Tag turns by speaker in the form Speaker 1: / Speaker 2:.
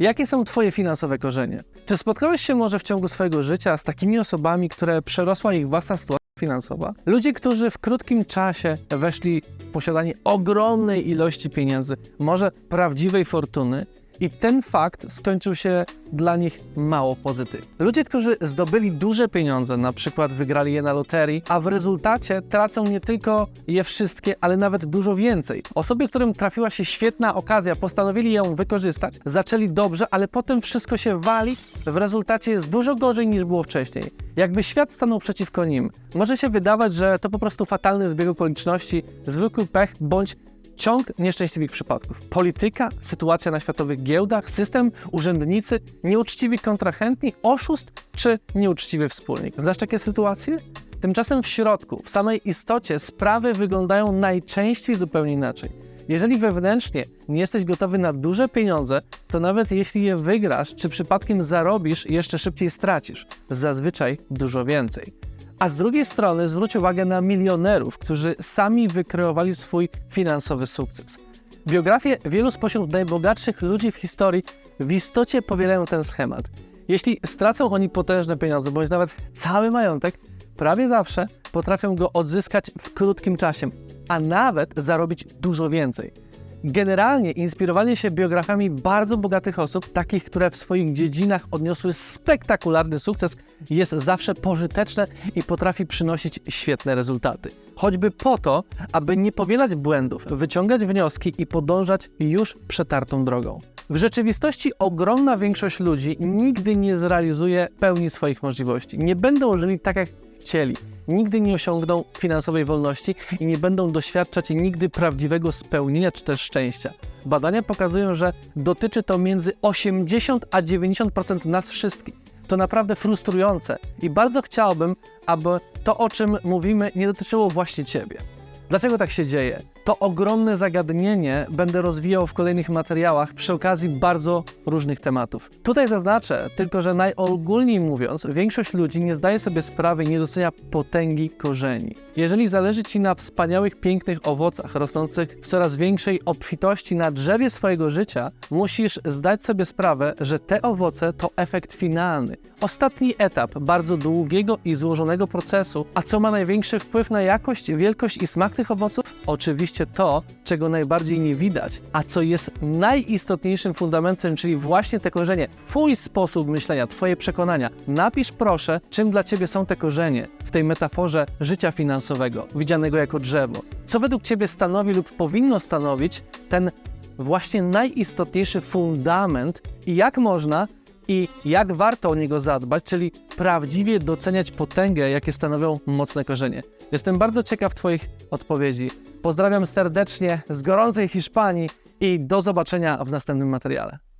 Speaker 1: Jakie są Twoje finansowe korzenie? Czy spotkałeś się może w ciągu swojego życia z takimi osobami, które przerosła ich własna sytuacja finansowa? Ludzie, którzy w krótkim czasie weszli w posiadanie ogromnej ilości pieniędzy, może prawdziwej fortuny, i ten fakt skończył się dla nich mało pozytywnie. Ludzie, którzy zdobyli duże pieniądze, na przykład wygrali je na loterii, a w rezultacie tracą nie tylko je wszystkie, ale nawet dużo więcej. Osoby, którym trafiła się świetna okazja, postanowili ją wykorzystać, zaczęli dobrze, ale potem wszystko się wali, w rezultacie jest dużo gorzej niż było wcześniej. Jakby świat stanął przeciwko nim. Może się wydawać, że to po prostu fatalny zbieg okoliczności, zwykły pech bądź ciąg nieszczęśliwych przypadków. Polityka, sytuacja na światowych giełdach, system, urzędnicy, nieuczciwi kontrahentni, oszust czy nieuczciwy wspólnik. Znasz takie sytuacje? Tymczasem w środku, w samej istocie, sprawy wyglądają najczęściej zupełnie inaczej. Jeżeli wewnętrznie nie jesteś gotowy na duże pieniądze, to nawet jeśli je wygrasz, czy przypadkiem zarobisz, jeszcze szybciej stracisz. Zazwyczaj dużo więcej. A z drugiej strony zwróć uwagę na milionerów, którzy sami wykreowali swój finansowy sukces. Biografie wielu spośród najbogatszych ludzi w historii w istocie powielają ten schemat. Jeśli stracą oni potężne pieniądze, bądź nawet cały majątek, prawie zawsze potrafią go odzyskać w krótkim czasie, a nawet zarobić dużo więcej. Generalnie inspirowanie się biografiami bardzo bogatych osób, takich, które w swoich dziedzinach odniosły spektakularny sukces, jest zawsze pożyteczne i potrafi przynosić świetne rezultaty. Choćby po to, aby nie powielać błędów, wyciągać wnioski i podążać już przetartą drogą. W rzeczywistości ogromna większość ludzi nigdy nie zrealizuje pełni swoich możliwości. Nie będą żyli tak, jak chcieli nigdy nie osiągną finansowej wolności i nie będą doświadczać nigdy prawdziwego spełnienia czy też szczęścia. Badania pokazują, że dotyczy to między 80 a 90% nas wszystkich. To naprawdę frustrujące i bardzo chciałbym, aby to, o czym mówimy, nie dotyczyło właśnie Ciebie. Dlaczego tak się dzieje? To ogromne zagadnienie będę rozwijał w kolejnych materiałach przy okazji bardzo różnych tematów. Tutaj zaznaczę tylko, że najogólniej mówiąc, większość ludzi nie zdaje sobie sprawy i nie docenia potęgi korzeni. Jeżeli zależy Ci na wspaniałych, pięknych owocach rosnących w coraz większej obfitości na drzewie swojego życia, musisz zdać sobie sprawę, że te owoce to efekt finalny. Ostatni etap bardzo długiego i złożonego procesu, a co ma największy wpływ na jakość, wielkość i smak tych owoców? Oczywiście to, czego najbardziej nie widać, a co jest najistotniejszym fundamentem, czyli właśnie te korzenie, Twój sposób myślenia, Twoje przekonania. Napisz proszę, czym dla Ciebie są te korzenie w tej metaforze życia finansowego, widzianego jako drzewo. Co według Ciebie stanowi lub powinno stanowić ten właśnie najistotniejszy fundament i jak można i jak warto o niego zadbać, czyli prawdziwie doceniać potęgę, jakie stanowią mocne korzenie. Jestem bardzo ciekaw Twoich odpowiedzi. Pozdrawiam serdecznie z gorącej Hiszpanii i do zobaczenia w następnym materiale.